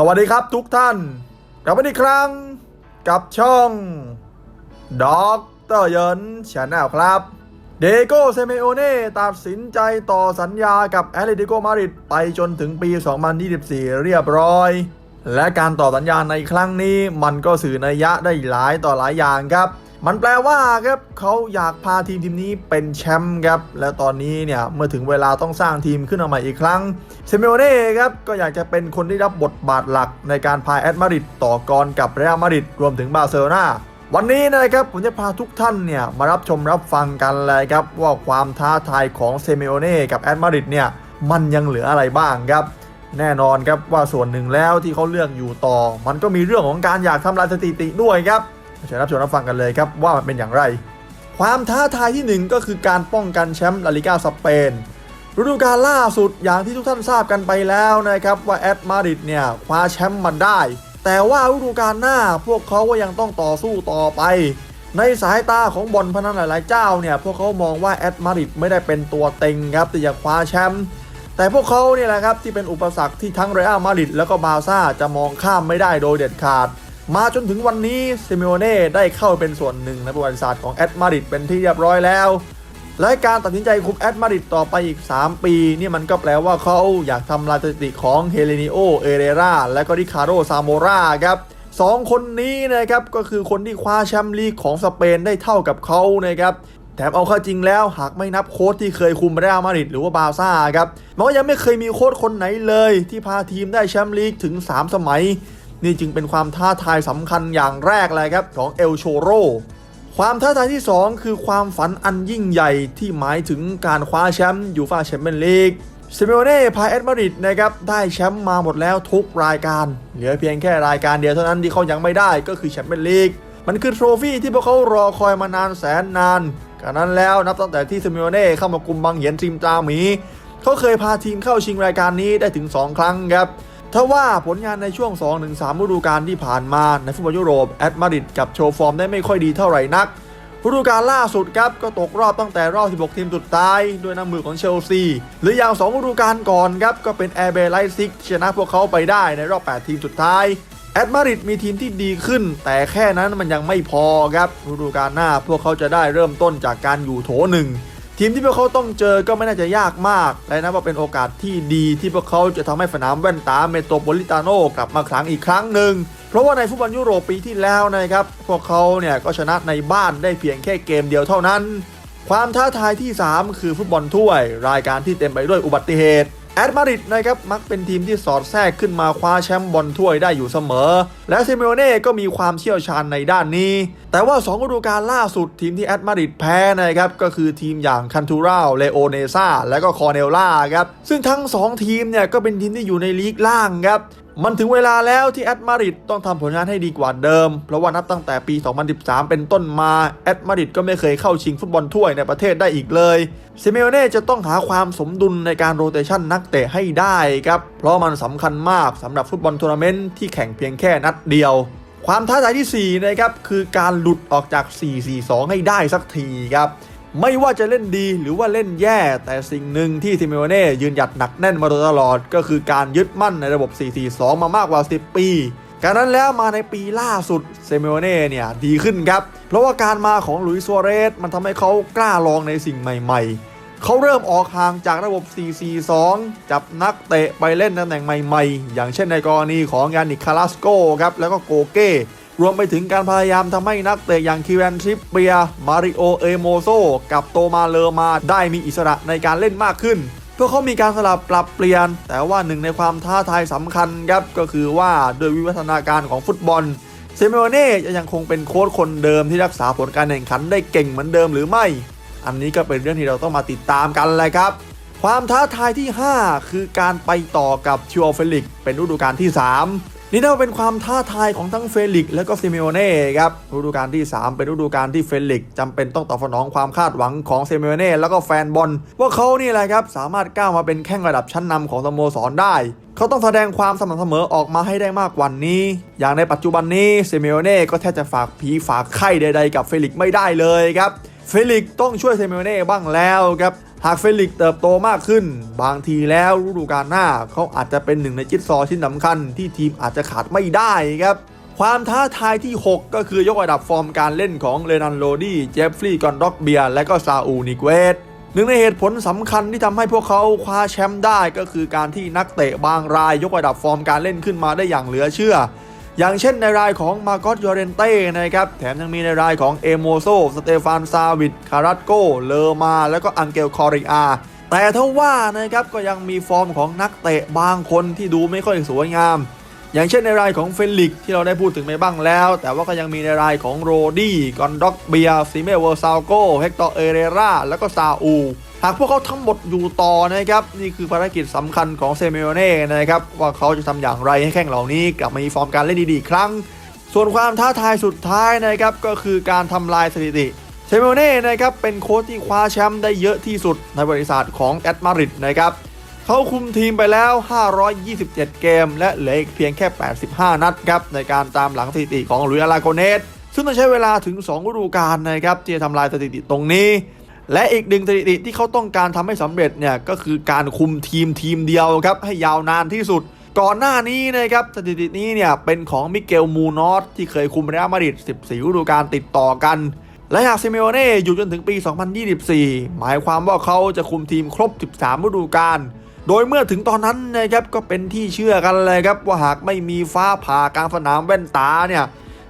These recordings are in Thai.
สวัสดีครับทุกท่าน กลับมาอีกครั้งกับช่องด็อกเตอร์เยินชาแนลครับ เดโกเซเมโอเน่ตัดสินใจต่อสัญญากับแอตเลติโกมาดริดไปจนถึงปี 2024 เรียบร้อย และการต่อสัญญาในครั้งนี้มันก็สื่อนัยยะได้หลายต่อหลายอย่างครับมันแปลว่าครับเขาอยากพาทีมทีมนี้เป็นแชมป์ครับและตอนนี้เนี่ยเมื่อถึงเวลาต้องสร้างทีมขึ้นมาใหม่อีกครั้งเซเมโอเน่ครับก็อยากจะเป็นคนที่รับบทบาทหลักในการพาแอตมาริดต่อกรกับเรอัลมาริดรวมถึงบาร์เซโลนาวันนี้นะครับผมจะพาทุกท่านเนี่ยมารับชมรับฟังกันเลยครับว่าความท้าทายของเซเมโอเน่กับแอตมาริดเนี่ยมันยังเหลืออะไรบ้างครับ แน่นอนครับว่าส่วนหนึ่งแล้วที่เขาเลือกอยู่ต่อ มันก็มีเรื่องของการอยากทำลายสถิติด้วยครับเชิญรับชมรับฟังกันเลยครับว่ามันเป็นอย่างไร ความท้าทายที่หนึ่งก็คือการป้องกันแชมป์ลาลิกาสเปนฤดูกาลล่าสุดอย่างที่ทุกท่านทราบกันไปแล้วนะครับว่าแอตมาดริดเนี่ยคว้าแชมป์มันได้ แต่ว่าฤดูกาลหน้าพวกเขาก็ยังต้องต่อสู้ต่อไป ในสายตาของบอลพนันหลายๆเจ้าเนี่ยพวกเขามองว่าแอตมาดริดไม่ได้เป็นตัวเต็งครับที่จะคว้าแชมป์ แต่พวกเขาเนี่ยแหละครับที่เป็นอุปสรรคที่ทั้งเรอัลมาดริดแล้วก็บาร์ซ่าจะมองข้ามไม่ได้โดยเด็ดขาด มาจนถึงวันนี้ซิเมโอเน่ได้เข้าเป็นส่วนหนึ่งในประวัติศาสตร์ของแอตมาดริดเป็นที่เรียบร้อยแล้ว และการตัดสินใจคุมแอตมาดริดต่อไปอีก 3 ปีนี่มันก็แปลว่าเขาอยากทำลายสถิติของเฮเลนิโอ เอเรราและก็ริคาโดซาโมราครับสองคนนี้นะครับก็คือคนที่คว้าแชมป์ลีกของสเปนได้เท่ากับเขานะครับ แถมเอาเข้าจริงแล้วหากไม่นับโค้ชที่เคยคุมเรอัลมาดริดหรือว่าบาร์ซ่าครับมันก็ยังไม่เคยมีโค้ชคนไหนเลย ที่พาทีมได้แชมป์ลีกถึง 3 สมัย นี่จึงเป็นความท้าทายสำคัญอย่างแรกเลยครับของเอลโชโรความท้าทายที่ 2 คือความฝันอันยิ่งใหญ่ที่หมายถึงการคว้าแชมป์ยูฟาแชมเปี้ยนลีกเซิเมโอเน่พาแอตมาริดนะครับได้แชมป์มาหมดแล้วทุกรายการ เหลือเพียงแค่รายการเดียวเท่านั้นที่เขายังไม่ได้ก็คือแชมเปี้ยนลีกมันคือโทรฟี่ที่พวกเขารอคอยมานานแสนนาน การนั้นแล้วนับตั้งแต่ที่ซิเมโอเน่เข้ามากุมบังเหยียนทีมจาหมี เขาเคยพาทีมเข้าชิงรายการนี้ได้ถึง 2 ครั้งครับทว่าผลงานในช่วง 2-3ฤดูกาลที่ผ่านมาในฟุตบอลยุโรปแอตมาดริดกับโชว์ฟอร์มได้ไม่ค่อยดีเท่าไหร่นักฤดูกาลล่าสุดครับ ก็ตกรอบตั้งแต่รอบ 16 ทีมสุดท้าย ด้วยน้ำมือของเชลซี หรืออย่าง2ฤดูกาลก่อนครับ ก็เป็นแอร์เบไลซิกชนะพวกเขาไปได้ในรอบ 8 ทีมสุดท้าย อตมาริดมีทีมที่ดีขึ้น แต่แค่นั้นมันยังไม่พอครับฤดูกาลหน้าพวกเขาจะได้เริ่มต้นจากการอยู่โถหนึ่งทีมที่พวกเขาต้องเจอก็ไม่น่าจะยากมาก และนับว่าเป็นโอกาสที่ดีที่พวกเขาจะทำให้สนามแว่นตาเมโตรโพลิตาโนกลับมาครั้งอีกครั้งหนึ่ง เพราะว่าในฟุตบอลยุโรปปีที่แล้วนะครับ พวกเขาเนี่ยก็ชนะในบ้านได้เพียงแค่เกมเดียวเท่านั้น ความท้าทายที่ 3 คือฟุตบอลถ้วย รายการที่เต็มไปด้วยอุบัติเหตุ แอตมาริดนะครับมักเป็นทีมที่สอดแทรกขึ้นมาคว้าแชมป์บอลถ้วยได้อยู่เสมอ และซิเมโอเน่ก็มีความเชี่ยวชาญในด้านนี้ แต่ว่า2ฤดูกาลล่าสุดทีมที่แอตมาริดแพ้นะครับก็คือทีมอย่างคันทูราเลโอเนซาและก็คอเนลล่าครับซึ่งทั้ง 2 ทีมเนี่ยก็เป็นทีมที่อยู่ในลีกล่างครับ มันถึงเวลาแล้วที่แอตมาริดต้องทำผลงานให้ดีกว่าเดิม เพราะว่านับตั้งแต่ปี 2013 เป็นต้นมาแอตมาริดก็ไม่เคยเข้าชิงฟุตบอลถ้วยในประเทศได้อีกเลยเซเมโอเน่จะต้องหาความสมดุลในการโรเตชันนักเตะให้ได้ครับ เพราะมันสำคัญมากสำหรับฟุตบอลทัวร์นาเมนต์ที่แข่งเพียงแค่นัดเดียว ความท้าทายที่4นะครับคือการหลุดออกจาก 4-4-2 ให้ได้สักทีครับ ไม่ว่าจะเล่นดีหรือว่าเล่นแย่ แต่สิ่งหนึ่งที่ซิเมโอเน่ยืนหยัดหนักแน่นมาโดยตลอด ก็คือการยึดมั่นในระบบ 4-4-2 มามากกว่า 10 ปีการนั้นแล้วมาในปีล่าสุดเซเมโอเน่เนี่ยดีขึ้นครับ เพราะว่าการมาของลุยส์ซัวเรสมันทำให้เขากล้าลองในสิ่งใหม่ๆ เขาเริ่มออกห่างจากระบบ 4-4-2 จับนักเตะไปเล่นตำแหน่งใหม่ๆ อย่างเช่นในกรณีของยานิคคาราสโกครับ แล้วก็โกเก้ รวมไปถึงการพยายามทำให้นักเตะอย่างคิวแอนทริปเปีย มาริโอ เอโมโซ กับโตมาเลอมาได้มีอิสระในการเล่นมากขึ้นเพื่อเขามีการสลับปรับเปลี่ยน แต่ว่าหนึ่งในความท้าทายสำคัญครับก็คือว่าโดยวิวัฒนาการของฟุตบอลเซเมโอเน่จะยังคงเป็นโค้ชคนเดิมที่รักษาผลการแข่งขันได้เก่งเหมือนเดิมหรือไม่ อันนี้ก็เป็นเรื่องที่เราต้องมาติดตามกันเลยครับ ความท้าทายที่ 5 คือการไปต่อกับชิวเฟลิกเป็นฤดูกาลที่ 3 นี่น่าเป็นความท้าทายของทั้งเฟลิกซ์และก็ซิเมโอเน่ครับฤดูกาลที่ 3 เป็นฤดูกาลที่เฟลิกซ์จำเป็นต้องตอบสนองความคาดหวังของซิเมโอเน่แล้วก็แฟนบอลว่าเขานี่แหละครับสามารถก้าวมาเป็นแข้งระดับชั้นนำของสโมสรได้ เขาต้องแสดงความสม่ำเสมอออกมาให้ได้มากกว่านี้ อย่างในปัจจุบันนี้ซิเมโอเน่ก็แทบจะฝากผีฝากไข้ใด ๆ กับเฟลิกซ์ไม่ได้เลยครับเฟลิกซ์ต้องช่วยเซเมโอเน่บ้างแล้วครับ หากเฟลิกเติบโตมากขึ้น บางทีแล้วฤดูกาลหน้าเขาอาจจะเป็นหนึ่งในจิ๊กซอว์ชิ้นสำคัญที่ทีมอาจจะขาดไม่ได้ครับ ความท้าทายที่ 6 ก็คือยกระดับฟอร์มการเล่นของเลนันโรดี้เจฟฟรีย์กอนด็อกเบียและก็ซาอูนิเกวตหนึ่งในเหตุผลสำคัญที่ทำให้พวกเขาคว้าแชมป์ได้ก็คือการที่นักเตะบางรายยกระดับฟอร์มการเล่นขึ้นมาได้อย่างเหลือเชื่อ อย่างเช่นในรายของมาโกสยอเรนเต้นะครับ แถมยังมีในรายของเอโมโซ สเตฟานซาวิดคารัตโก เลอมา แล้วก็อังเกลคอริอา แต่ถ้าว่านะครับก็ยังมีฟอร์มของนักเตะบางคนที่ดูไม่ค่อยสวยงาม อย่างเช่นในรายของเฟลิกที่เราได้พูดถึงไปบ้างแล้ว แต่ว่าก็ยังมีในรายของโรดี้ กอนด็อกเบียซิเมเวอร์ซาโก เฮกตอร์เอเรรา แล้วก็ซาอู หากพวกเขาทั้งหมดอยู่ต่อนะครับ นี่คือภารกิจสำคัญของเซเมโอเน่นะครับ ว่าเขาจะทำอย่างไรให้แข่งเหล่านี้กลับมามีฟอร์มการเล่นดีๆครั้ง ส่วนความท้าทายสุดท้ายนะครับ ก็คือการทำลายสถิติเซเมโอเน่นะครับเป็นโค้ชที่คว้าแชมป์ได้เยอะที่สุดในบริษัทของแอตมาริดนะครับเขาคุมทีมไปแล้ว 527 เกม และเหลืออีกเพียงแค่ 85 นัดครับในการตามหลังสถิติของลุยอาราโกเนสซึ่งต้องใช้เวลาถึง2ฤดูกาลนะครับที่จะทำลายสถิติตรงนี้ และอีกหนึ่งสถิติที่เขาต้องการทำให้สำเร็จเนี่ยก็คือการคุมทีมทีมเดียวครับให้ยาวนานที่สุด ก่อนหน้านี้นะครับสถิตินี้เนี่ยเป็นของมิเกลมูนอสที่เคยคุมเรอัลมาดริด14ฤดูกาลติดต่อกัน และหากซิเมโอเน่อยู่จนถึงปี 2024 หมายความว่าเขาจะคุมทีมครบ 13ฤดูกาลโดยเมื่อถึงตอนนั้นนะครับก็เป็นที่เชื่อกันเลยครับว่าหากไม่มีฟ้าผ่ากลางสนามแว่นตาเนี่ย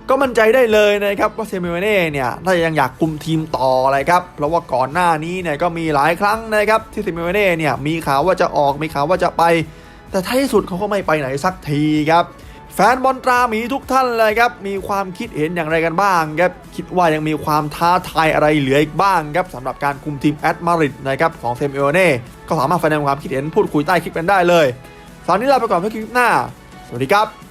ก็มั่นใจได้เลยนะครับว่าเซมิเมเน่เนี่ยน่าจะยังอยากคุมทีมต่อเลยครับ เพราะว่าก่อนหน้านี้เนี่ยก็มีหลายครั้งนะครับที่เซมิเมเน่เนี่ยมีข่าวว่าจะออกมีข่าวว่าจะไป แต่ท้ายที่สุดเขาก็ไม่ไปไหนสักทีครับแฟนบอลตราหมีทุกท่านเลยครับมีความคิดเห็นอย่างไรกันบ้างครับคิดว่ายังมีความท้าทายอะไรเหลืออีกบ้างครับสำหรับการคุมทีมแอตมาริดนะครับของเซมิโอเน่ก็สามารถแสดงความคิดเห็นพูดคุยใต้คลิปกันได้เลยตอนนี้เราไปก่อนเพื่อคลิปหน้า สวัสดีครับ